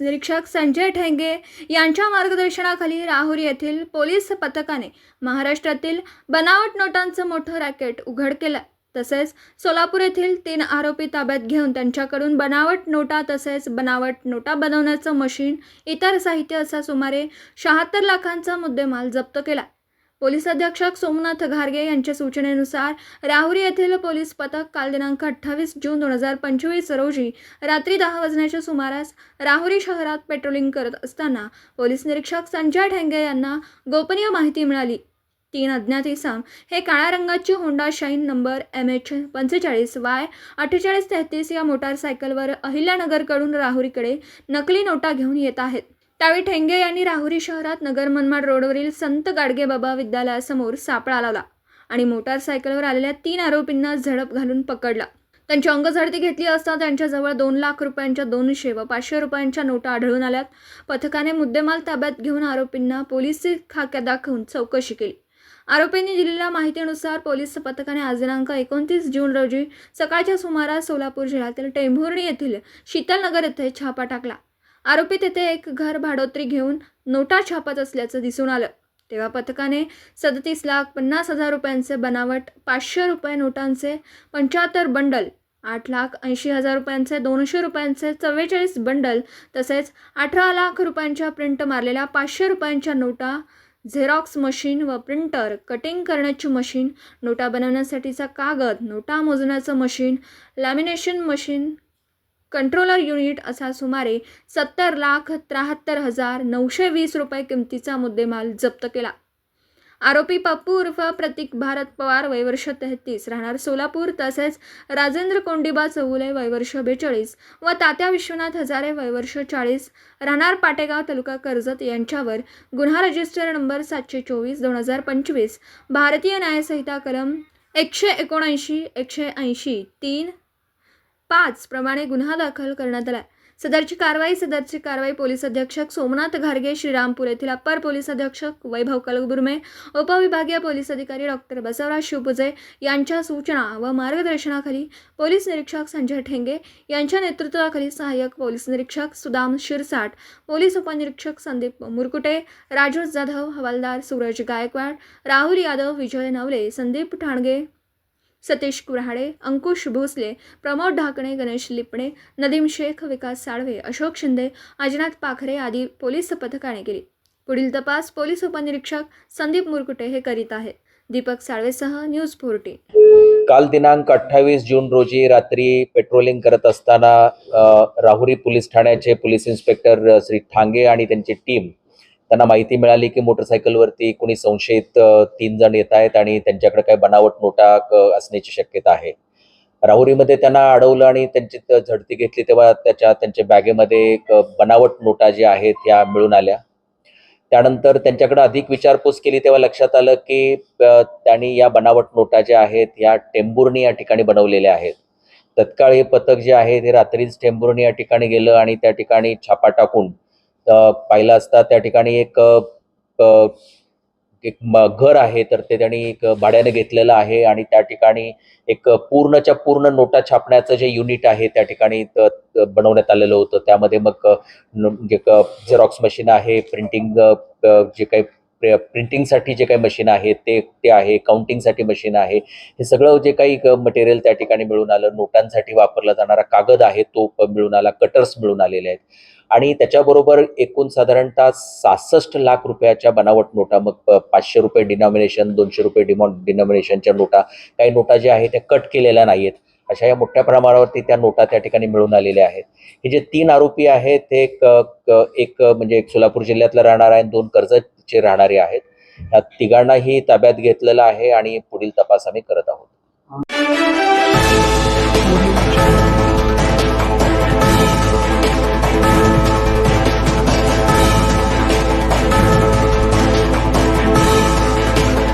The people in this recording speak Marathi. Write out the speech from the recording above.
निरीक्षक संजय ठेंगे यांच्या मार्गदर्शनाखाली राहुरी येथील पोलीस पथकाने महाराष्ट्रातील बनावट नोटांचं मोठं रॅकेट उघड केलं. तसेच सोलापूर येथील तीन आरोपी ताब्यात घेऊन त्यांच्याकडून बनावट नोटा तसेच बनावट नोटा बनवण्याचं मशीन इतर साहित्य असा सुमारे शहात्तर लाखांचा मुद्देमाल जप्त केला. पोलीस अधीक्षक सोमनाथ घारगे यांच्या सूचनेनुसार राहुरी येथील पोलीस पथक काल दिनांक अठ्ठावीस जून दोन हजार पंचवीस रोजी रात्री दहा वाजण्याच्या सुमारास राहुरी शहरात पेट्रोलिंग करत असताना पोलीस निरीक्षक संजय ठेंगे यांना गोपनीय माहिती मिळाली. तीन अज्ञात इसम हे काळ्या रंगाची Honda Shine number M H पंचेचाळीस वाय अठ्ठेचाळीस तेहतीस या मोटारसायकलवर अहिल्यानगरकडून राहुरीकडे नकली नोटा घेऊन येत आहेत. त्यावेळी ठेंगे यांनी राहुरी शहरात नगर मनमाड रोडवरील संत गाडगेबाबा विद्यालयासमोर सापळा लावला आणि मोटारसायकलवर आलेल्या तीन आरोपींना झडप घालून पकडला. त्यांची अंगझडती घेतली असता त्यांच्याजवळ दोन लाख रुपयांच्या दोनशे व पाचशे रुपयांच्या नोटा आढळून आल्यात. पथकाने मुद्देमाल ताब्यात घेऊन आरोपींना पोलीस खाक्यात दाखवून चौकशी केली. आरोपींनी दिलेल्या माहितीनुसार पोलीस पथकाने आज दिनांक एकोणतीस जून रोजी सकाळच्या सुमारास सोलापूर जिल्ह्यातील टेंभुर्णी येथील शीतलनगर येथे छापा टाकला. आरोपी तेथे एक घर भाडोत्री घेऊन नोटा छापत असल्याचं दिसून आलं. तेव्हा पथकाने सदतीस लाख पन्नास हजार रुपयांचे बनावट पाचशे रुपये नोटांचे पंच्याहत्तर बंडल आठ लाख ऐंशी हजार रुपयांचे दोनशे रुपयांचे चव्वेचाळीस बंडल तसेच अठरा लाख रुपयांच्या प्रिंट मारलेल्या पाचशे रुपयांच्या नोटा झेरॉक्स मशीन व प्रिंटर कटिंग करण्याची मशीन नोटा बनवण्यासाठीचा कागद नोटा मोजण्याचं machine lamination machine controller unit असा सुमारे सत्तर लाख त्र्याहत्तर हजार नऊशे वीस रुपये किमतीचा मुद्देमाल जप्त केला. आरोपी पप्पू उर्फ प्रतीक भारत पवार वयवर्ष तेहतीस राहणार सोलापूर तसेच राजेंद्र कोंडिबा चौगुले वयवर्ष बेचाळीस व तात्या विश्वनाथ हजारे वयवर्ष चाळीस राहणार पाटेगाव तालुका कर्जत यांच्यावर गुन्हा रजिस्टर नंबर सातशे चोवीस दोन हजार पंचवीस भारतीय न्यायसंहिता कलम एकशे एकोणऐंशी एकशे ऐंशी तीन पाच प्रमाणे गुन्हा दाखल करण्यात आला सदरची कारवाई सदरची कारवाई पोलीस अधीक्षक सोमनाथ घारगे श्रीरामपूर येथील अप्पर पोलीस अधीक्षक वैभव कलगुरुमे उपविभागीय पोलीस अधिकारी डॉक्टर बसवराज शिवपुजे यांच्या सूचना व मार्गदर्शनाखाली पोलीस निरीक्षक संजय ठेंगे यांच्या नेतृत्वाखाली सहाय्यक पोलीस निरीक्षक सुदाम शिरसाट पोलीस उपनिरीक्षक संदीप मुरकुटे राजू जाधव हवालदार सूरज गायकवाड राहुल यादव विजय नवले संदीप ठाणगे सतीश कुऱ्हाडे अंकुश भोसले प्रमोद ढाकणे गणेश लिपणे नदीम शेख विकास साळवे अशोक शिंदे अजनाथ पाखरे आदी पोलीस पथकाने केली. पुढील तपास पोलीस उपनिरीक्षक संदीप मुरकुटे हे करीत आहेत. दीपक साळवेसह न्यूज फोर्टी काल दिनांक अठ्ठावीस जून रोजी रात्री पेट्रोलिंग करत असताना राहुरी पोलीस ठाण्याचे पोलीस इन्स्पेक्टर श्री ठांगे आणि त्यांची टीम त्यांना माहिती मिळाली की मोटरसायकलवरती कुणी संशयित तीन जण येत आहेत आणि त्यांच्याकडे काही बनावट नोटा असण्याची शक्यता आहे. राहुरीमध्ये त्यांना अडवलं आणि त्यांची झडती घेतली तेव्हा त्याच्या त्यांच्या बॅगेमध्ये एक बनावट नोटा ज्या आहेत त्या मिळून आल्या. त्यानंतर त्यांच्याकडे अधिक विचारपूस केली तेव्हा लक्षात आलं की त्यांनी या बनावट नोटा ज्या आहेत या टेंभुर्णी या ठिकाणी बनवलेल्या आहेत. तत्काळ हे पथक जे आहे ते रात्रीच टेंभुर्णी या ठिकाणी गेलं आणि त्या ठिकाणी छापा टाकून पाहिलं असता त्या ठिकाणी एक एक म- घर आहे तर ते त्यांनी एक भाड्याने घेतलेलं आहे आणि त्या ठिकाणी एक पूर्णच्या पूर्ण नोटा छापण्याचं जे युनिट आहे त्या ठिकाणी त- बनवण्यात आलेलं होतं. त्यामध्ये मग झेरॉक्स मशीन आहे प्रिंटिंग जे काही प्रिंटिंगसाठी जे काही मशीन आहे ते ते आहे काउंटिंगसाठी मशीन आहे. हे सगळं जे काही मटेरियल त्या ठिकाणी मिळून आलं नोटांसाठी वापरला जाणारा कागद आहे तो मिळून आला कटर्स मिळून आलेले आहेत. आणि त्याच्याबरोबर एकूण साधारणतः सहासष्ट लाख रुपयाच्या बनावट नोटा मग पाचशे रुपये डिनॉमिनेशन दोनशे रुपये डिमॉ डिनॉमिनेशनच्या नोटा काही नोटा ज्या आहेत त्या कट केलेल्या नाही आहेत अशा या मोठ्या प्रमाणावरती त्या नोटा त्या ठिकाणी मिळून आलेल्या आहेत. हे जे तीन आरोपी आहेत ते एक एक म्हणजे एक सोलापूर जिल्ह्यातला राहणार आहे आणि दोन कर्जतचे राहणारे आहेत. या तिघांनाही ताब्यात घेतलेलं आहे आणि पुढील तपास आम्ही करत आहोत.